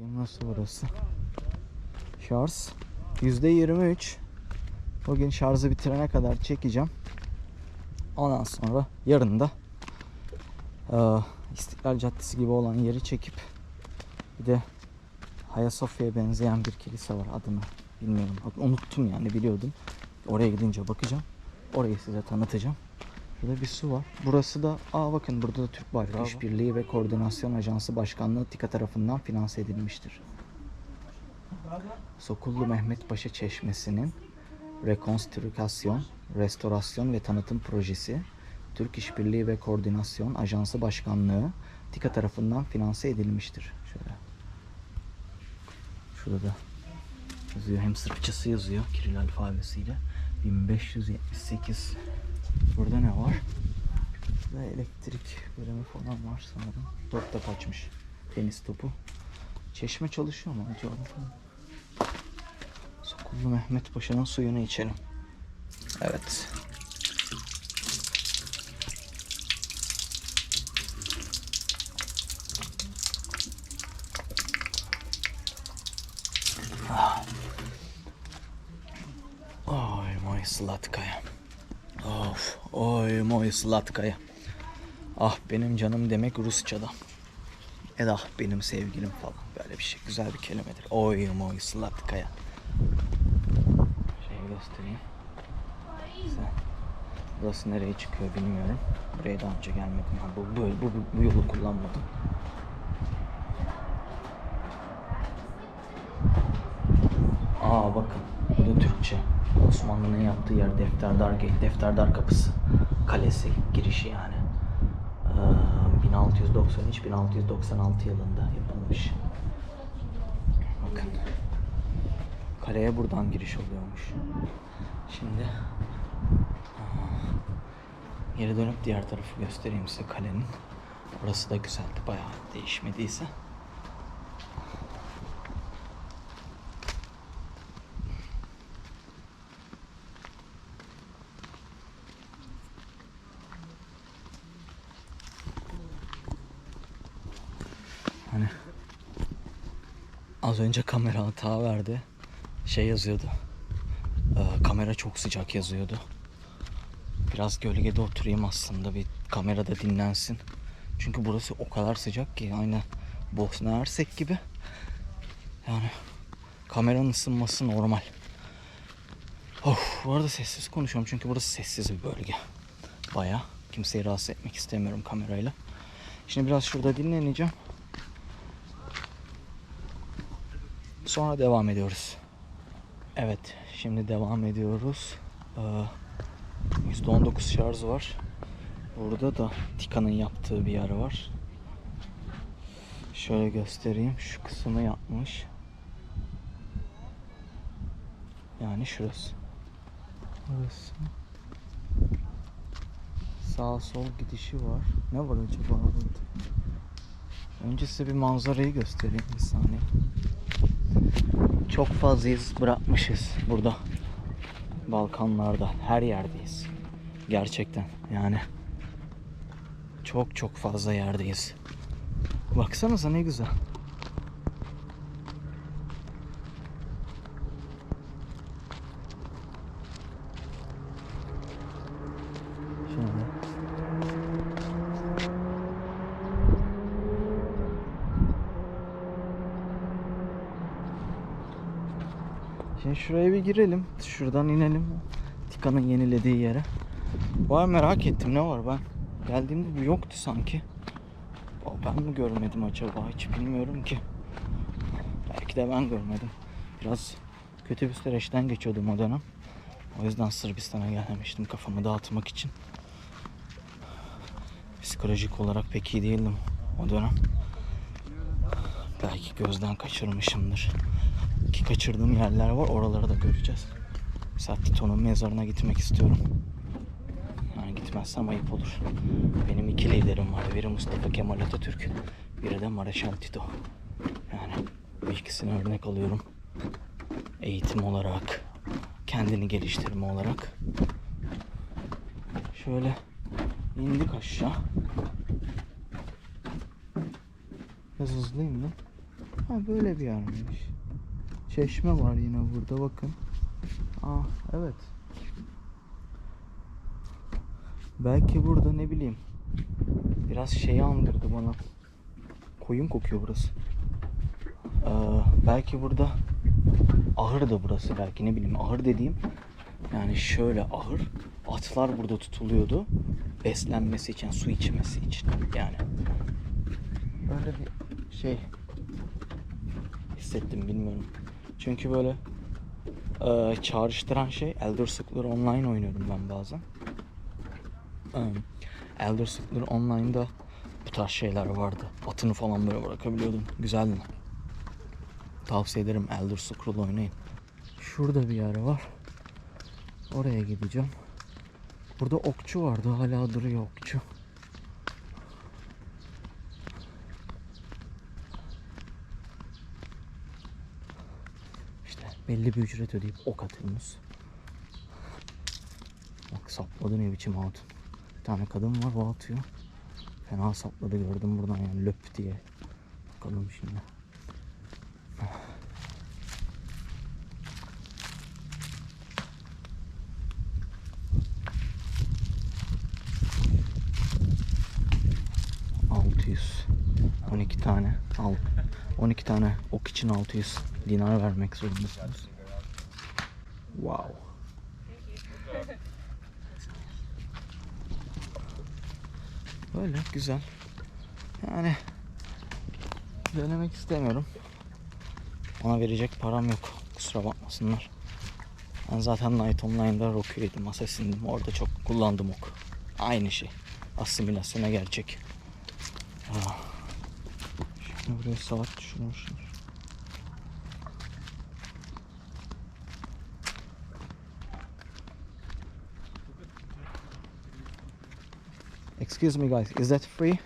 Bakayım nasıl burası? Şarj %23. Bugün şarjı bitirene kadar çekeceğim. Ondan sonra yarın da eee, İstiklal Caddesi gibi olan yeri çekip bir de Hayasofya'ya benzeyen bir kilise var adını bilmiyorum. Unuttum yani biliyordum. Oraya gidince bakacağım. Orayı size tanıtacağım. Şurada bir su var. Burası da aa bakın burada da Türk Bravo. İşbirliği ve Koordinasyon Ajansı Başkanlığı TİKA tarafından finanse edilmiştir. Sokullu Mehmet Paşa Çeşmesi'nin rekonstrükasyon, restorasyon ve tanıtım projesi Türk İşbirliği ve Koordinasyon Ajansı Başkanlığı TİKA tarafından finanse edilmiştir. Şöyle. Şurada da yazıyor. Hem Sırpçası yazıyor Kiril alfabesiyle. 1578. Burada ne var? Burada elektrik bölümü falan var sanırım. Top da kaçmış. Tenis topu. Çeşme çalışıyor mu acaba? Sokullu Mehmet Paşa'nın suyunu içelim. Evet. Ah. Oj, moj slatkaya. Of, oy moj slatkaya. Ah benim canım demek Rusça'da. Ya da ah benim sevgilim falan. Böyle bir şey güzel bir kelimedir. Oy moj slatkaya. Şey göstereyim. Size. Burası nereye çıkıyor bilmiyorum. Buraya daha önce gelmedim. Yani bu, bu, bu, bu yolu kullanmadım. Aa bakın bu da Türkçe. Osmanlı'nın yaptığı yer Defterdar Gate, Defterdar Kapısı. Kalesi, girişi yani. Ee, 1693-1696 yılında yapılmış. Bakın. Kaleye buradan giriş oluyormuş. Şimdi geri dönüp diğer tarafı göstereyim size kalenin. Orası da güzeldi bayağı değişmediyse. Az önce kamera hata verdi. Şey yazıyordu. Ee, kamera çok sıcak yazıyordu. Biraz gölgede oturayım aslında bir kamerada dinlensin. Çünkü burası o kadar sıcak ki aynı Bosna Hersek gibi. Yani kameranın ısınması normal. Of, bu arada sessiz konuşuyorum çünkü burası sessiz bir bölge. Baya kimseyi rahatsız etmek istemiyorum kamerayla. Şimdi biraz şurada dinleneceğim. Sonra devam ediyoruz. Evet, şimdi devam ediyoruz. Ee, %19 şarj var. Burada da Tika'nın yaptığı bir yer var. Şöyle göstereyim. Şu kısmı yapmış. Yani şurası. Burası. Sağ sol gidişi var. Ne var acaba burada? Önce size bir manzarayı göstereyim bir saniye. Çok fazla iz bırakmışız burada. Balkanlarda her yerdeyiz. Gerçekten yani çok çok fazla yerdeyiz. Baksanıza ne güzel. Şöyle. Şimdi şuraya bir girelim. Şuradan inelim. Tika'nın yenilediği yere. Vay merak ettim ne var ben. Geldiğimde bu yoktu sanki. Ben mi görmedim acaba hiç bilmiyorum ki. Belki de ben görmedim. Biraz kötü bir süreçten geçiyordum o dönem. O yüzden Sırbistan'a gelmemiştim kafamı dağıtmak için. Psikolojik olarak pek iyi değildim o dönem. Belki gözden kaçırmışımdır. Ki kaçırdığım yerler var oraları da göreceğiz. Mesela Tito'nun mezarına gitmek istiyorum. Yani gitmezsem ayıp olur. Benim iki liderim var. Biri Mustafa Kemal Atatürk, biri de Mareşal Tito. Yani bu ikisini örnek alıyorum. Eğitim olarak, kendini geliştirme olarak. Şöyle indik aşağı. Biraz hızlıyım lan. Ha böyle bir yermiş. Çeşme var yine burada bakın. Aa evet. Belki burada ne bileyim. Biraz şeyi andırdı bana. Koyun kokuyor burası. Ee, belki burada ahır da burası belki ne bileyim ahır dediğim yani şöyle ahır atlar burada tutuluyordu beslenmesi için su içmesi için yani böyle bir şey hissettim bilmiyorum çünkü böyle e, çağrıştıran şey Elder Scrolls Online oynuyorum ben bazen Em, Elder Scrolls Online'da bu tarz şeyler vardı atını falan böyle bırakabiliyordun güzeldi Tavsiye ederim Elder Scrolls oynayın. Şurada bir yer var. Oraya gideceğim. Burada okçu vardı. Hala duruyor okçu. Belli bir ücret ödeyip ok atıyorsunuz. Bak sapladı ne biçim hatun. Bir tane kadın var o atıyor. Fena sapladı gördüm buradan yani löp diye. Bakalım şimdi. ...600... ...12 tane... ...al... ...12 tane ok için 600... ...dinar vermek zorundasınız. Wow. Böyle güzel. Yani... ...denemek istemiyorum. Ona verecek param yok. Kusura bakmasınlar. Ben zaten Night Online'da Rocky'ydim, Assassin'dim. Orada çok kullandım ok. Aynı şey. Asimilasyona gelecek. Aa. Şimdi buraya saat düşürmüşler. Excuse me guys, is that free?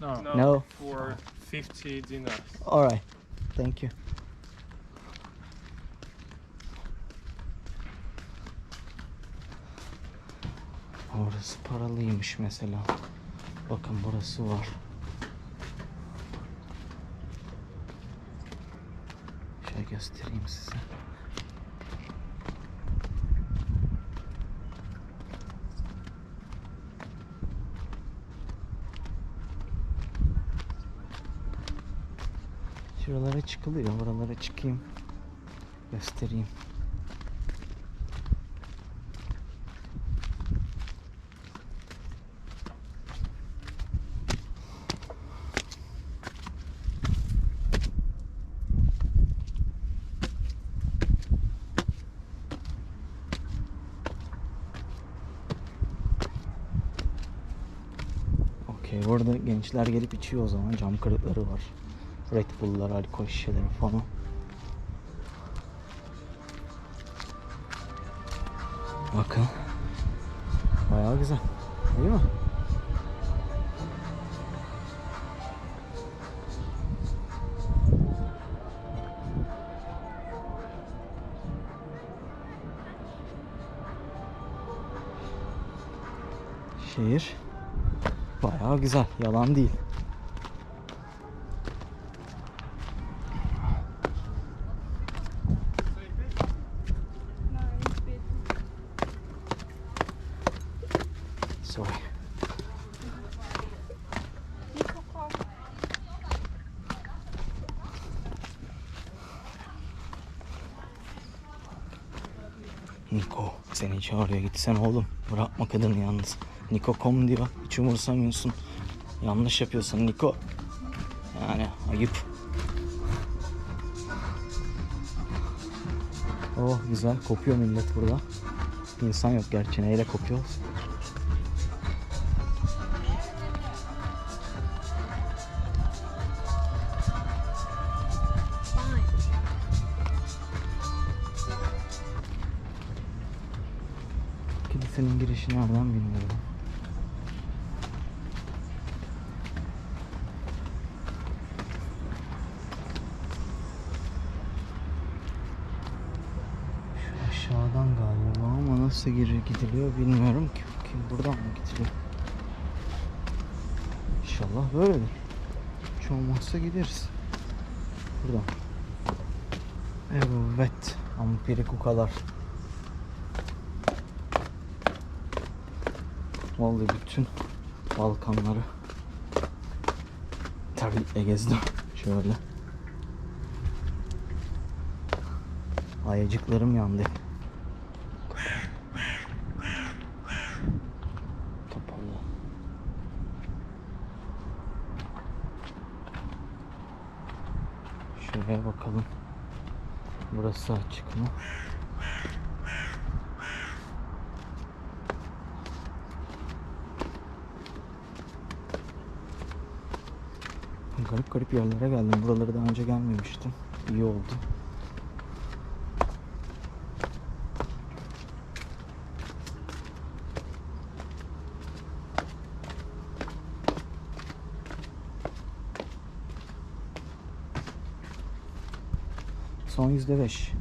No, No, No. for 50 dinars. Alright. Thank you. Orası paralıymış mesela. Bakın burası var. Şöyle göstereyim size. Şuralara çıkılıyor. Oralara çıkayım. Göstereyim. Okey, burada gençler gelip içiyor o zaman. Cam kırıkları var. Red Bull'lar, alkol şişeleri falan. Bakın. Bayağı güzel. Değil mi? Şehir bayağı güzel. Yalan değil. Sorry. Niko seni çağırıyor gitsen oğlum. Bırakma kadını yalnız. Niko kom diyor. Hiç umursamıyorsun. Yanlış yapıyorsun Niko. Yani ayıp. Oh güzel kopuyor millet burada. İnsan yok gerçi neyle kopuyor? Kilisenin girişi nereden bilmiyorum. Şu aşağıdan galiba ama nasıl giri gidiliyor bilmiyorum ki. Bakayım buradan mı gidiliyor? İnşallah böyledir. Hiç olmazsa gideriz. Burada. Evet. Ampirik o Vallahi bütün Balkanları tabii gezdim. Şöyle. Ayacıklarım yandı. Kapalı. Şuraya bakalım. Burası açık mı? Garip garip yerlere geldim. Buraları daha önce gelmemiştim. İyi oldu. Son yüzde beş.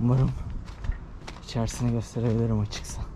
Umarım içerisini gösterebilirim açıksa.